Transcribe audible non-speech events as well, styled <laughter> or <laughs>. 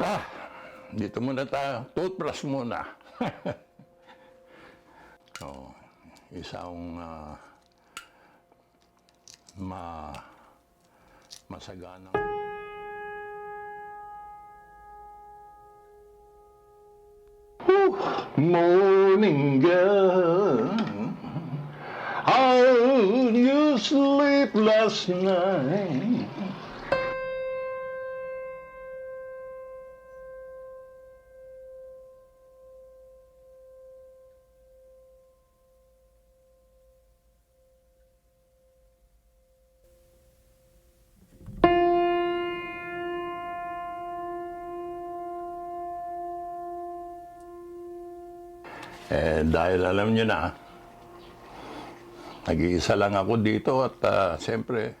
Ah, dito muna tayo. Toothbrush muna. <laughs> oh, isang ah, ma masaganang Whew, morning girl How you sleep last night Eh, dahil alam nyo na, nag-iisa lang ako dito at ah, siyempre,